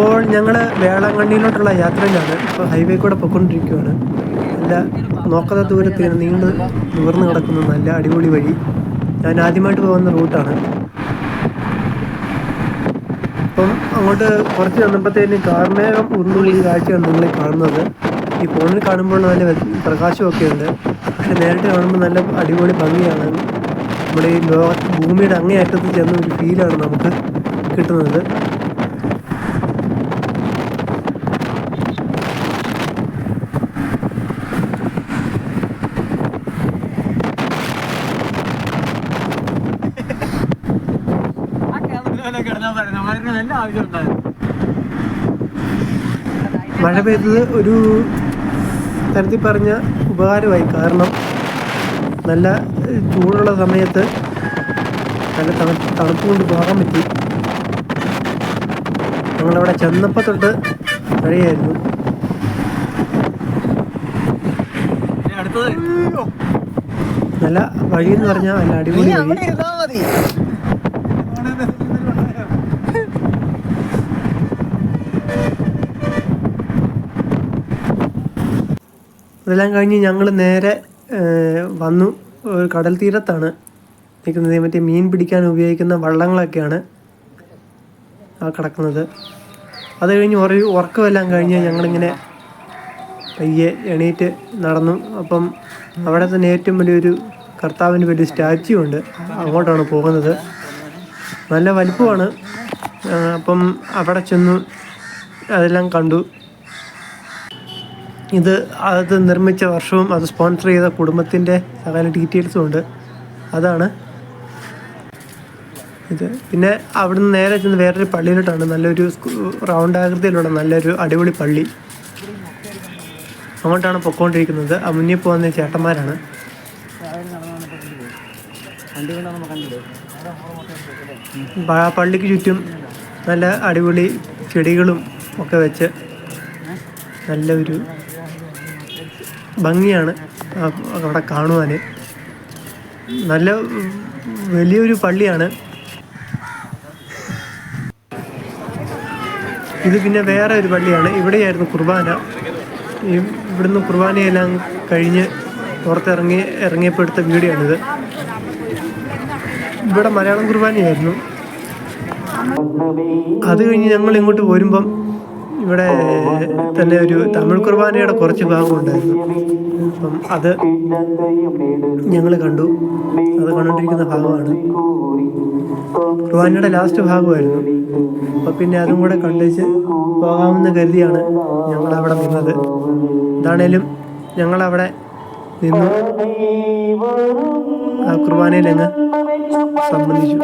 ഇപ്പോൾ ഞങ്ങൾ വേളാങ്കണ്ണിയിലോട്ടുള്ള യാത്രയിലാണ്. ഇപ്പോൾ ഹൈവേ കൂടെ പൊയ്ക്കൊണ്ടിരിക്കുകയാണ് നല്ല നോക്കാത്ത ദൂരത്തിൽ നീണ്ട് നിവർന്ന് കിടക്കുന്ന നല്ല അടിപൊളി വഴി. ഞാൻ ആദ്യമായിട്ട് പോകുന്ന റൂട്ടാണ്. അപ്പം അങ്ങോട്ട് കുറച്ച് ചെന്നപ്പോഴത്തേനും കാർമേഘം ഉരുളുള്ള ഈ കാഴ്ചയാണ് നിങ്ങൾ കാണുന്നത്. ഈ ഫോണിൽ കാണുമ്പോൾ നല്ല പ്രകാശമൊക്കെ ഉണ്ട് പക്ഷെ നേരിട്ട് കാണുമ്പോൾ നല്ല അടിപൊളി ഭംഗിയാണ്. നമ്മുടെ ഈ ലോക ഭൂമിയുടെ അങ്ങേയറ്റത്ത് ചെന്ന ഒരു ഫീലാണ് നമുക്ക് കിട്ടുന്നത്. മഴ പെയ്തത് ഒരു തരത്തിൽ പറഞ്ഞ ഉപകാരമായി. കാരണം നല്ല ചൂടുള്ള സമയത്ത് നല്ല തണു തണുപ്പ് കൊണ്ട് പോകാൻ പറ്റി. ഞങ്ങളവിടെ ചെന്നപ്പോൾ തൊട്ട് മഴയായിരുന്നു. നല്ല വഴി എന്ന് പറഞ്ഞാൽ നല്ല അടിപൊളി വഴി. ഇതെല്ലാം കഴിഞ്ഞ് ഞങ്ങൾ നേരെ വന്നു. ഒരു കടൽ തീരത്താണ് നിൽക്കുന്നത്. മറ്റേ മീൻ പിടിക്കാൻ ഉപയോഗിക്കുന്ന വള്ളങ്ങളൊക്കെയാണ് ആ കിടക്കുന്നത്. അത് കഴിഞ്ഞ് ഉറ ഉറക്കമെല്ലാം കഴിഞ്ഞ് ഞങ്ങളിങ്ങനെ പയ്യെ എണീറ്റ് നടന്നു. അപ്പം അവിടെ തന്നെ ഏറ്റവും വലിയൊരു കർത്താവിന്റെ വലിയ സ്റ്റാച്യു ഉണ്ട്. അങ്ങോട്ടാണ് പോകുന്നത്. നല്ല വലിപ്പമാണ്. അപ്പം അവിടെ ചെന്നു അതെല്ലാം കണ്ടു. ഇത് അത് നിർമ്മിച്ച വർഷവും അത് സ്പോൺസർ ചെയ്ത കുടുംബത്തിന്റെ സകല ഡീറ്റെയിൽസും ഉണ്ട്. അതാണ്. ഇത് പിന്നെ അവിടുന്ന് നേരെ ചെന്ന് വേറൊരു പള്ളിയിലോട്ടാണ്. നല്ലൊരു റൗണ്ട് ആകൃതിയിലുള്ള നല്ലൊരു അടിപൊളി പള്ളി. അങ്ങോട്ടാണ് പൊക്കോണ്ടിരിക്കുന്നത്. ആ മുന്നിൽ പോകുന്ന ചേട്ടന്മാരാണ്. പള്ളിക്ക് ചുറ്റും നല്ല അടിപൊളി ചെടികളും ഒക്കെ വെച്ച് നല്ലൊരു ഭംഗിയാണ്. അവിടെ കാണുവാൻ നല്ല വലിയൊരു പള്ളിയാണ്. ഇത് പിന്നെ വേറെ ഒരു പള്ളിയാണ്. ഇവിടെയായിരുന്നു കുർബാന. ഇവിടുന്ന് കുർബാനയെല്ലാം കഴിഞ്ഞ് പുറത്തിറങ്ങി ഇറങ്ങിയപ്പോൾ എടുത്ത വീഡിയോ ഇവിടെ മലയാളം കുർബാനയായിരുന്നു. അത് കഴിഞ്ഞ് ഞങ്ങൾ ഇങ്ങോട്ട് പോരുമ്പം ഇവിടെ തന്നെ ഒരു തമിഴ് കുർബാനയുടെ കുറച്ച് ഭാഗം ഉണ്ടായിരുന്നു അപ്പം അത് ഞങ്ങൾ കണ്ടു. അത് കണ്ടുകൊണ്ടിരിക്കുന്ന ഭാഗമാണ്. കുർബാനയുടെ ലാസ്റ്റ് ഭാഗമായിരുന്നു. അപ്പം പിന്നെ അതും കൂടെ കണ്ടുവച്ച് പോകാമെന്ന് കരുതിയാണ് ഞങ്ങൾ അവിടെ നിന്നത്. എന്താണേലും ഞങ്ങളവിടെ നിന്നു. ആ കുർബാനയിൽ അങ്ങ് സംബന്ധിച്ചു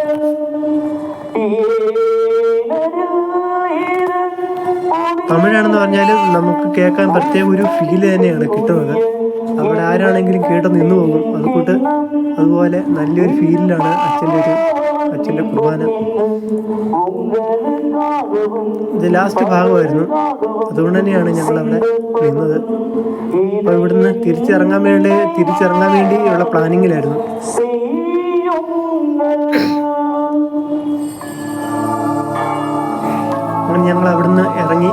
തമിഴാണെന്ന് പറഞ്ഞാൽ നമുക്ക് കേൾക്കാൻ പ്രത്യേക ഒരു ഫീൽ തന്നെയാണ് കിട്ടുന്നത്. അവിടെ ആരാണെങ്കിലും കേട്ട് നിന്നു പോകും. അതുകൊണ്ട് അതുപോലെ നല്ലൊരു ഫീലിലാണ് അച്ഛന്റെ ഒരു അച്ഛന്റെ കുർബാന. ഇത് ലാസ്റ്റ് ഭാഗമായിരുന്നു. അതുകൊണ്ട് തന്നെയാണ് ഞങ്ങൾ അവിടെ നിന്നത്. അപ്പോൾ ഇവിടുന്ന് തിരിച്ചിറങ്ങാൻ വേണ്ടി തിരിച്ചിറങ്ങാൻ വേണ്ടിയുള്ള പ്ലാനിങ്ങിലായിരുന്നു. ഞങ്ങൾ അവിടുന്ന് ഇറങ്ങി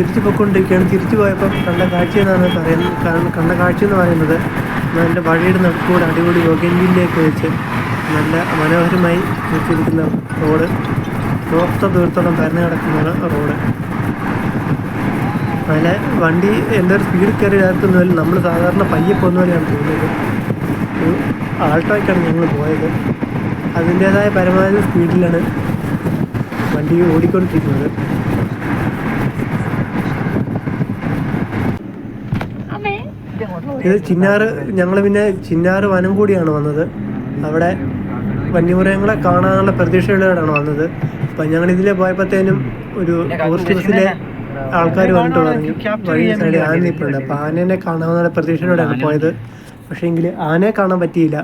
തിരിച്ചു പോയിക്കൊണ്ടിരിക്കുകയാണ്. തിരിച്ചു പോയപ്പം കണ്ട കാഴ്ച എന്നാണ് പറയുന്നത്. കണ്ട കാഴ്ച എന്ന് പറയുന്നത് നല്ല വഴിയുടെ നടുക്കൂടെ അടിപൊളി യോഗൻവില്ലേക്ക് വെച്ച് നല്ല മനോഹരമായി വെച്ചിരിക്കുന്ന റോഡ്. ദൂരത്ത ദൂരത്തോളം പരന്നു കിടക്കുന്നതാണ് റോഡ്. നല്ല വണ്ടി ഒരു സ്പീഡ് കയറി ഇറക്കുന്നതിൽ നമ്മൾ സാധാരണ പയ്യെ പോകുന്ന പോലെയാണ് തോന്നിയത്. ഒരു ആൾട്ടോയ്ക്കാണ് ഞങ്ങൾ പോയത്. അതിന്റേതായ പരമാവധി സ്പീഡിലാണ് വണ്ടി ഓടിക്കൊണ്ടിരിക്കുന്നത്. ഇത് ചിന്നാറ് ഞങ്ങൾ പിന്നെ ചിന്നാറ് വനം കൂടിയാണ് വന്നത്. അവിടെ വന്യമൃഗങ്ങളെ കാണാനുള്ള പ്രതീക്ഷയുള്ളവരാണ് വന്നത്. അപ്പം ഞങ്ങൾ ഇതിലെ പോയപ്പോഴത്തേനും ഒരു ടൂറിസ്റ്റ് ബസ്സിലെ ആൾക്കാർ വന്നിട്ട് പറഞ്ഞു വഴി സൈഡിൽ ആന നിൽപ്പുണ്ട് അപ്പം ആനേനെ കാണാമെന്നുള്ള പ്രതീക്ഷയോടെയാണ് പോയത്. പക്ഷേ എങ്കിൽ ആനയെ കാണാൻ പറ്റിയില്ല.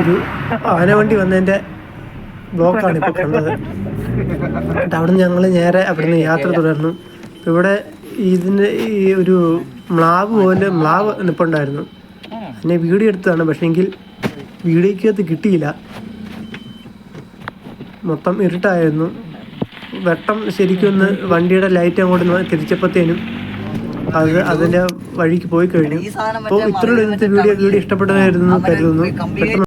ഒരു ആന വണ്ടി വന്നതിന്റെ ബ്ലോക്കാണ് ഇപ്പോൾ കണ്ടത്. എന്നിട്ട് അവിടുന്ന് ഞങ്ങൾ നേരെ അവിടെ നിന്ന് യാത്ര തുടർന്നു. ഇവിടെ ഇതിന്റെ ഈ ഒരു മ്ലാവ് പോലെ മ്ലാവ് നിൽപ്പുണ്ടായിരുന്നു എന്നെ വീഡിയോ എടുത്തതാണ്. പക്ഷേങ്കിൽ അത് കിട്ടിയില്ല. മൊത്തം ഇരുട്ടായിരുന്നു. വെട്ടം ശരിക്കും ഒന്ന് വണ്ടിയുടെ ലൈറ്റ് അങ്ങോട്ട് തിരിച്ചപ്പോഴത്തേനും അത് അതിന്റെ വഴിക്ക് പോയി കഴിഞ്ഞു. അപ്പോൾ ഇത്രയുള്ള ഇന്നത്തെ വീഡിയോ വീഡിയോ ഇഷ്ടപ്പെട്ടതായിരുന്നു കരുതുന്നു. പെട്ടെന്ന്